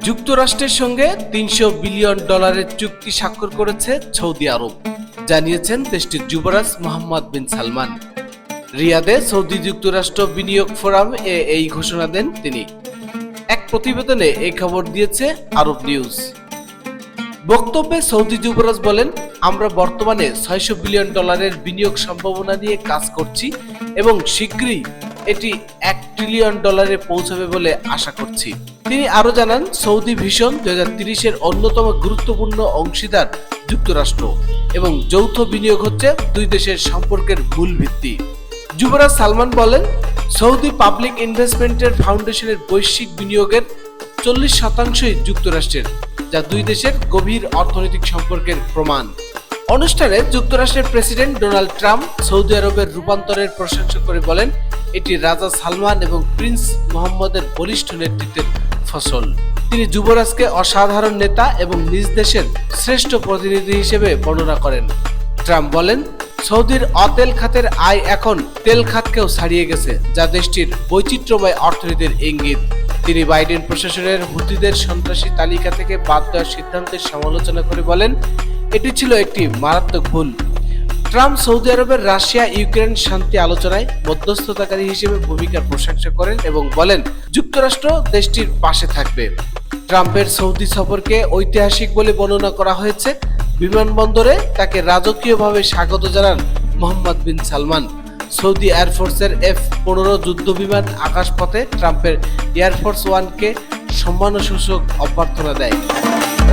যুক্তরাষ্ট্রের সঙ্গে তিনশো বিলিয়ন ডলারের চুক্তি স্বাক্ষর করেছে সৌদি আরব, জানিয়েছেন দেশটির যুবরাজ মোহাম্মদ বিন সালমান। রিয়াদে সৌদি যুক্তরাষ্ট্র বিনিয়োগ ফোরাম এ এই ঘোষণা দেন তিনি। এক প্রতিবেদনে এই খবর দিয়েছে আরব নিউজ। বক্তব্যে সৌদি যুবরাজ বলেন, আমরা বর্তমানে ছয়শো বিলিয়ন ডলারের বিনিয়োগ সম্ভাবনা নিয়ে কাজ করছি এবং শীঘ্রই এটি এক ট্রিলিয়ন ডলারে পৌঁছাবে বলে আশা করছি। তিনি আরও জানান, সৌদি ভিশন হাজার তিরিশের অন্যতম গুরুত্বপূর্ণ অংশীদার যুক্তরাষ্ট্র এবং যৌথ বিনিয়োগ হচ্ছে দুই দেশের সম্পর্কের মূল ভিত্তি। যুবরাজ সালমান বলেন, সৌদি পাবলিক ইনভেস্টমেন্টের ফাউন্ডেশনের বৈশ্বিক বিনিয়োগের চল্লিশ শতাংশই যুক্তরাষ্ট্রের, যা দুই দেশের গভীর অর্থনৈতিক সম্পর্কের প্রমাণ। অনুষ্ঠানে যুক্তরাষ্ট্রের প্রেসিডেন্ট ডোনাল্ড ট্রাম্প, সৌদি আরবের রূপান্তরের প্রশংসা করে বলেন, এটি রাজা সালমান এবং প্রিন্স মোহাম্মদের বলিষ্ঠ নেতৃত্বের ফসল। তিনি যুবরাজকে অসাধারণ নেতা এবং নিজ দেশের শ্রেষ্ঠ প্রতিনিধি হিসেবে বর্ণনা করেন। ট্রাম্প বলেন, সৌদির অতেল খাতের আয় এখন তেল খাতকেও ছাড়িয়ে গেছে, যা দেশটির বৈচিত্র্যময় অর্থনীতির ইঙ্গিত। তিনি বাইডেন প্রশাসনের হুতিদের সন্ত্রাসী তালিকা থেকে বাদ দেওয়ার সিদ্ধান্তের সমালোচনা করে বলেন এটি ছিল একটি মারাত্মক ভুল। ট্রাম্প সৌদি আরবের রাশিয়া, ইউক্রেন শান্তি আলোচনায় মধ্যস্থতাকারী হিসেবে ভূমিকার প্রশংসা করেন এবং বলেন, যুক্তরাষ্ট্র দেশটির পাশে থাকবে। ট্রাম্পের সৌদি সফরকে ঐতিহাসিক বলে বর্ণনা করা হয়েছে। বিমানবন্দরে তাকে রাজকীয়ভাবে স্বাগত জানান মোহাম্মদ বিন সালমান। সৌদি এয়ারফোর্সের এফ পনেরো যুদ্ধ বিমান আকাশপথে ট্রাম্পের এয়ারফোর্স ওয়ানকে সম্মানসূচক অভ্যর্থনা দেয়।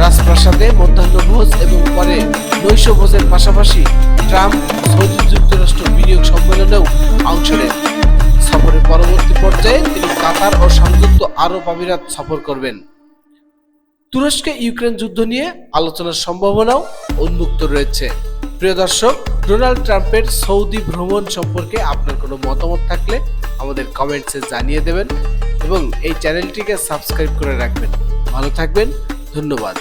রাজপ্রাসাদে মধ্যাহ্নভোজ এবং পরে নৈশ ভোজের পাশাপাশি ট্রাম্প সৌদি যুক্তরাষ্ট্র বিনিয়োগ সম্মেলনেও অংশ নেন। সফরের পরবর্তী পর্যায়ে তিনি কাতার ও সংযুক্ত আরব আমিরাত সফর করবেন। তুরস্কে ইউক্রেন যুদ্ধ নিয়ে আলোচনার সম্ভাবনাও উন্মুক্ত রয়েছে। প্রিয় দর্শক, ডোনাল্ড ট্রাম্পের সৌদি ভ্রমণ সম্পর্কে আপনার কোনো মতামত থাকলে আমাদের কমেন্টসে জানিয়ে দেবেন এবং এই চ্যানেলটিকে সাবস্ক্রাইব করে রাখবেন। ভালো থাকবেন, ধন্যবাদ।